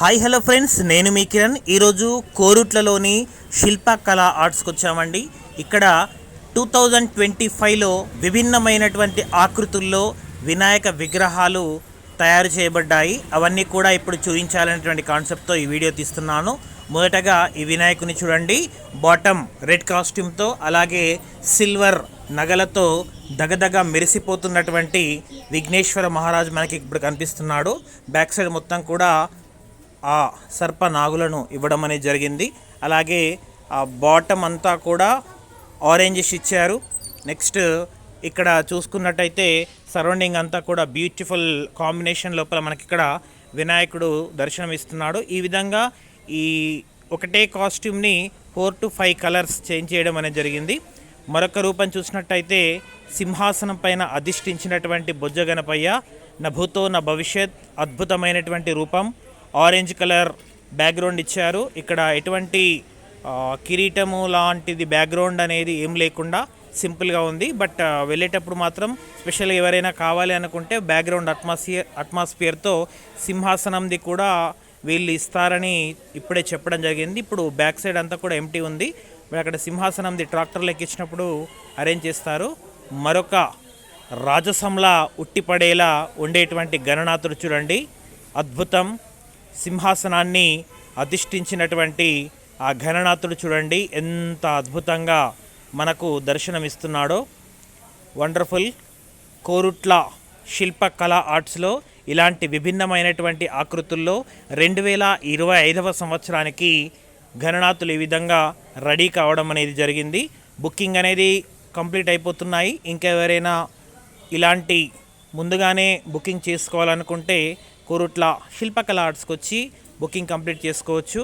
Hi hello friends. నేను మీ కిరణ్. ఈరోజు కోరుట్లలోని శిల్పకళ ఆర్ట్స్కి వచ్చామండి. ఇక్కడ టూ థౌజండ్ ట్వంటీ ఫైవ్లో విభిన్నమైనటువంటి ఆకృతుల్లో వినాయక విగ్రహాలు తయారు చేయబడ్డాయి. అవన్నీ కూడా ఇప్పుడు చూపించాలనేటువంటి కాన్సెప్ట్తో ఈ వీడియో తీస్తున్నాను. మొదటగా ఈ వినాయకుని చూడండి. బాటమ్ రెడ్ కాస్ట్యూమ్తో అలాగే సిల్వర్ నగలతో దగదగ మెరిసిపోతున్నటువంటి విఘ్నేశ్వర మహారాజ్ మనకి ఇప్పుడు కనిపిస్తున్నాడు. బ్యాక్ సైడ్ మొత్తం కూడా ఆ సర్ప నాగులను ఇవ్వడం అనేది జరిగింది. అలాగే ఆ బాటమ్ అంతా కూడా ఆరెంజెస్ ఇచ్చారు. నెక్స్ట్ ఇక్కడ చూసుకున్నట్టయితే సరౌండింగ్ అంతా కూడా బ్యూటిఫుల్ కాంబినేషన్ లోపల మనకి ఇక్కడ వినాయకుడు దర్శనం ఇస్తున్నాడు ఈ విధంగా ఈ ఒకటే కాస్ట్యూమ్ని four to five colours change చేయడం అనేది జరిగింది. మరొక రూపం చూసినట్టయితే సింహాసనం పైన అధిష్ఠించినటువంటి బొజ్జ గణపయ్య నభూతో నా భవిష్యత్ అద్భుతమైనటువంటి రూపం. ఆరెంజ్ కలర్ బ్యాక్గ్రౌండ్ ఇచ్చారు. ఇక్కడ ఎటువంటి కిరీటము లాంటిది బ్యాక్గ్రౌండ్ అనేది ఏం లేకుండా సింపుల్గా ఉంది. బట్ వెళ్ళేటప్పుడు మాత్రం స్పెషల్గా ఎవరైనా కావాలి అనుకుంటే బ్యాక్గ్రౌండ్ అట్మాస్ఫియర్ అట్మాస్ఫియర్తో సింహాసనంది కూడా వీళ్ళు ఇస్తారని ఇప్పుడే చెప్పడం జరిగింది. ఇప్పుడు బ్యాక్ సైడ్ అంతా కూడా ఎంటీ ఉంది. ఇప్పుడు అక్కడ సింహాసనంది ట్రాక్టర్లు ఎక్కించినప్పుడు అరేంజ్ చేస్తారు. మరొక రాజసంలా ఉట్టిపడేలా ఉండేటువంటి గణనాథుడు చూడండి. అద్భుతం. సింహాసనాన్ని అధిష్ఠించినటువంటి ఆ ఘననాథుడు చూడండి. ఎంత అద్భుతంగా మనకు దర్శనమిస్తున్నాడో. వండర్ఫుల్ కోరుట్ల శిల్పకళ ఆర్ట్స్లో ఇలాంటి విభిన్నమైనటువంటి ఆకృతుల్లో రెండు వేల ఇరవై ఐదవ సంవత్సరానికి గణనాథులు ఈ విధంగా రెడీ కావడం అనేది జరిగింది. బుకింగ్ అనేది కంప్లీట్ అయిపోతున్నాయి. ఇంకెవరైనా ఇలాంటి ముందుగానే బుకింగ్ చేసుకోవాలనుకుంటే కోరుట్ల శిల్పకళ ఆర్ట్స్కి వచ్చి బుకింగ్ కంప్లీట్ చేసుకోవచ్చు.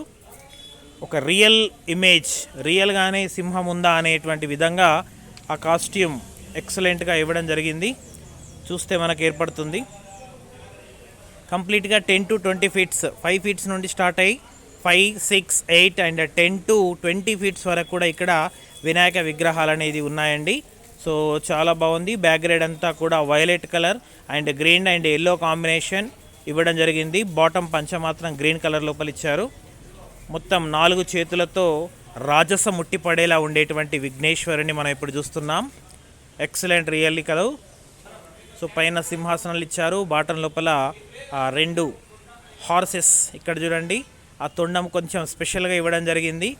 ఒక రియల్ ఇమేజ్ రియల్గానే సింహం ఉందా అనేటువంటి విధంగా ఆ కాస్ట్యూమ్ ఎక్సలెంట్గా ఇవ్వడం జరిగింది. చూస్తే మనకు ఏర్పడుతుంది. కంప్లీట్గా ten to twenty feets five feets నుండి స్టార్ట్ అయ్యి five six eight and ten to twenty feets వరకు కూడా ఇక్కడ వినాయక విగ్రహాలు అనేది ఉన్నాయండి. సో చాలా బాగుంది. బ్యాక్గ్రౌండ్ అంతా కూడా violet colour and green and yellow combination ఇవ్వడం జరిగింది. బాటమ్ పంచ మాత్రం గ్రీన్ కలర్ లోపల ఇచ్చారు. మొత్తం నాలుగు చేతులతో రాజస ముట్టిపడేలా ఉండేటువంటి విఘ్నేశ్వరుని మనం ఇప్పుడు చూస్తున్నాం. ఎక్సలెంట్ రియల్లీ కలవు సో పైన సింహాసనాలు ఇచ్చారు. బాటం లోపల రెండు హార్సెస్ ఇక్కడ చూడండి. ఆ తొండం కొంచెం స్పెషల్గా ఇవ్వడం జరిగింది.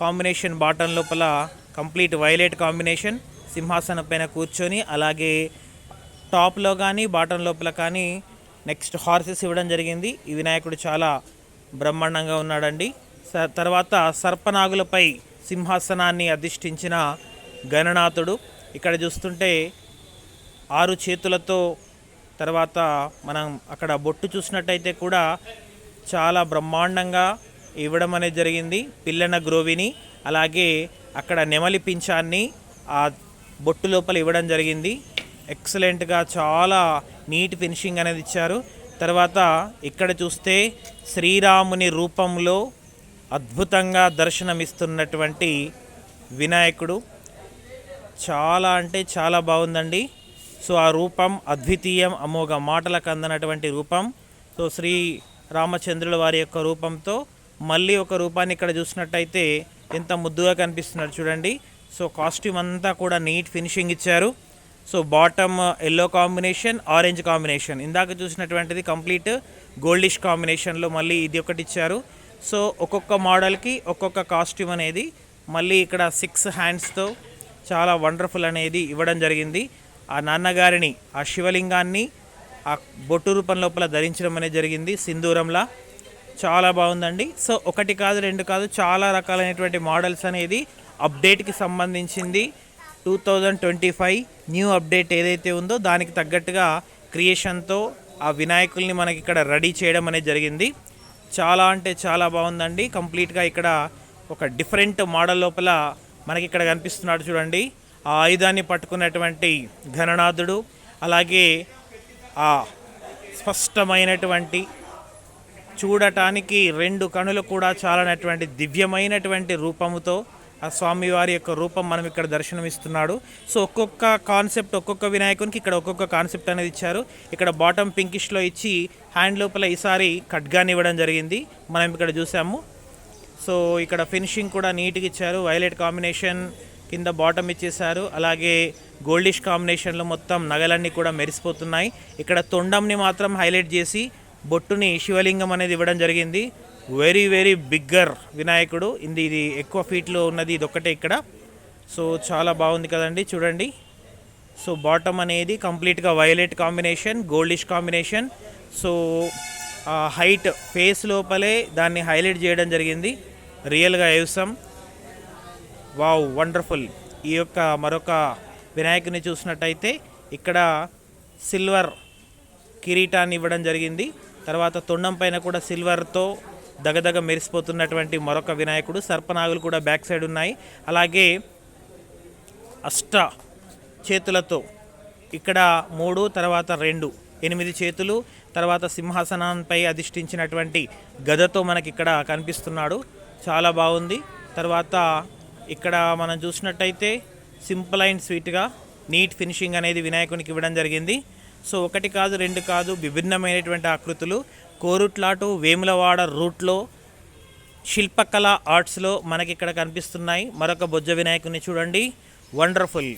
కాంబినేషన్ బాటం లోపల కంప్లీట్ వైలెట్ కాంబినేషన్ సింహాసనం పైన కూర్చొని అలాగే టాప్లో కానీ బాటం లోపల కానీ నెక్స్ట్ హార్సెస్ ఇవ్వడం జరిగింది. ఈ వినాయకుడు చాలా బ్రహ్మాండంగా ఉన్నాడండి. స- తర్వాత సర్పనాగులపై సింహాసనాన్ని అధిష్ఠించిన గణనాథుడు. ఇక్కడ చూస్తుంటే ఆరు చేతులతో తర్వాత మనం అక్కడ బొట్టు చూసినట్టయితే కూడా చాలా బ్రహ్మాండంగా ఇవ్వడం అనేది జరిగింది. పిల్లన గ్రోవిని అలాగే అక్కడ నెమలి పింఛాన్ని ఆ బొట్టు లోపల ఇవ్వడం జరిగింది. ఎక్సలెంట్గా చాలా నీట్ ఫినిషింగ్ అనేది ఇచ్చారు. తర్వాత ఇక్కడ చూస్తే శ్రీరాముని రూపంలో అద్భుతంగా దర్శనమిస్తున్నటువంటి వినాయకుడు. చాలా అంటే చాలా బాగుందండి. సో ఆ రూపం అద్వితీయం అమోఘ మాటలకు అందనటువంటి రూపం. సో శ్రీ రామచంద్రుల వారి యొక్క రూపంతో మళ్ళీ ఒక రూపాన్ని ఇక్కడ చూసినట్టయితే ఎంత ముద్దుగా కనిపిస్తున్నారు చూడండి. సో కాస్ట్యూమ్ అంతా కూడా నీట్ ఫినిషింగ్ ఇచ్చారు. So bottom yellow combination orange combination. ఇందాక చూసినటువంటిది కంప్లీట్ గోల్డిష్ కాంబినేషన్లో మళ్ళీ ఇది ఒకటి ఇచ్చారు. సో ఒక్కొక్క మోడల్కి ఒక్కొక్క కాస్ట్యూమ్ అనేది మళ్ళీ ఇక్కడ సిక్స్ హ్యాండ్స్తో చాలా వండర్ఫుల్ అనేది ఇవ్వడం జరిగింది. ఆ నాన్నగారిని ఆ శివలింగాన్ని ఆ బొట్టు రూపం లోపల ధరించడం అనేది జరిగింది సింధూరంలా. చాలా బాగుందండి. సో ఒకటి కాదు రెండు కాదు చాలా రకాలైనటువంటి మోడల్స్ అనేది అప్డేట్కి సంబంధించింది. Two thousand twenty five new update ఏదైతే ఉందో దానికి తగ్గట్టుగా క్రియేషన్తో ఆ వినాయకుల్ని మనకి ఇక్కడ రెడీ చేయడం అనేది జరిగింది. చాలా అంటే చాలా బాగుందండి. కంప్లీట్గా ఇక్కడ ఒక డిఫరెంట్ మోడల్ లోపల మనకి ఇక్కడ కనిపిస్తున్నాడు చూడండి. ఆ ఆయుధాన్ని పట్టుకున్నటువంటి ఘననాథుడు అలాగే ఆ స్పష్టమైనటువంటి చూడటానికి రెండు కనులు కూడా చాలనటువంటి దివ్యమైనటువంటి రూపముతో ఆ స్వామివారి యొక్క రూపం మనం ఇక్కడ దర్శనమిస్తున్నాడు. సో ఒక్కొక్క కాన్సెప్ట్ ఒక్కొక్క వినాయకునికి ఇక్కడ ఒక్కొక్క కాన్సెప్ట్ అనేది ఇచ్చారు. ఇక్కడ బాటమ్ పింకిష్లో ఇచ్చి హ్యాండ్ లోపల ఈసారి ఖడ్గాని ఇవ్వడం జరిగింది. మనం ఇక్కడ చూసాము. సో ఇక్కడ ఫినిషింగ్ కూడా నీట్గా ఇచ్చారు. వైలెట్ కాంబినేషన్ కింద బాటమ్ ఇచ్చేసారు అలాగే గోల్డిష్ కాంబినేషన్లో మొత్తం నగలన్నీ కూడా మెరిసిపోతున్నాయి. ఇక్కడ తొండంని మాత్రం హైలైట్ చేసి బొట్టుని శివలింగం అనేది ఇవ్వడం జరిగింది. వెరీ వెరీ బిగ్గర్ వినాయకుడు. ఇది ఇది ఎక్కువ ఫీట్లో ఉన్నది ఇది ఒక్కటే ఇక్కడ. సో చాలా బాగుంది కదండి చూడండి. సో బాటమ్ అనేది కంప్లీట్గా violet combination goldish combination. So height face లోపలే దాన్ని హైలైట్ చేయడం జరిగింది. రియల్గా వేసాం వావ్ వండర్ఫుల్. ఈ యొక్క మరొక వినాయకుని చూసినట్టయితే ఇక్కడ సిల్వర్ కిరీటాన్ని ఇవ్వడం జరిగింది. తర్వాత తొండం పైన కూడా సిల్వర్తో దగదగ మెరిసిపోతున్నటువంటి మరొక వినాయకుడు సర్పనాగులు కూడా బ్యాక్ సైడ్ ఉన్నాయి. అలాగే అష్ట చేతులతో ఇక్కడ మూడు తర్వాత రెండు ఎనిమిది చేతులు తర్వాత సింహాసనంపై అధిష్ఠించినటువంటి గదతో మనకి ఇక్కడ కనిపిస్తున్నాడు. చాలా బాగుంది. తర్వాత ఇక్కడ మనం చూసినట్టయితే సింపుల్ అండ్ స్వీట్గా నీట్ ఫినిషింగ్ అనేది వినాయకునికి ఇవ్వడం జరిగింది. సో ఒకటి కాదు రెండు కాదు విభిన్నమైనటువంటి ఆకృతులు. కోరుట్లాటు వేములవాడ రూట్లో శిల్పకళ ఆర్ట్స్లో మనకి ఇక్కడ కనిపిస్తున్నాయి. మరొక బొజ్జ వినాయకుని చూడండి. వండర్ఫుల్.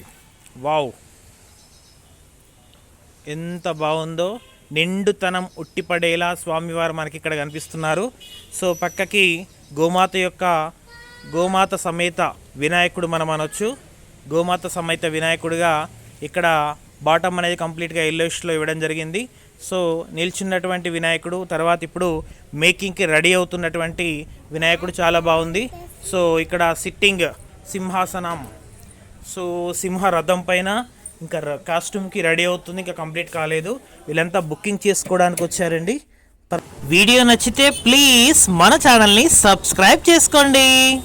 వావ్. ఎంత బాగుందో. నిండుతనం ఉట్టిపడేలా స్వామివారు మనకి ఇక్కడ కనిపిస్తున్నారు. సో పక్కకి గోమాత యొక్క గోమాత సమేత వినాయకుడు మనం అనొచ్చు. గోమాత సమేత వినాయకుడిగా ఇక్కడ బాటమ్ అనేది కంప్లీట్గా ఎల్లోష్లో ఇవ్వడం జరిగింది. సో నిల్చున్నటువంటి వినాయకుడు తర్వాత ఇప్పుడు మేకింగ్కి రెడీ అవుతున్నటువంటి వినాయకుడు చాలా బాగుంది. సో ఇక్కడ సిట్టింగ్ సింహాసనం. సో సింహ రథం పైన ఇంకా ర- కాస్ట్యూమ్కి రెడీ అవుతుంది. ఇంకా కంప్లీట్ కాలేదు. వీళ్ళంతా బుకింగ్ చేసుకోవడానికి వచ్చారండి. పర్- వీడియో నచ్చితే ప్లీజ్ మన ఛానల్ని సబ్స్క్రైబ్ చేసుకోండి.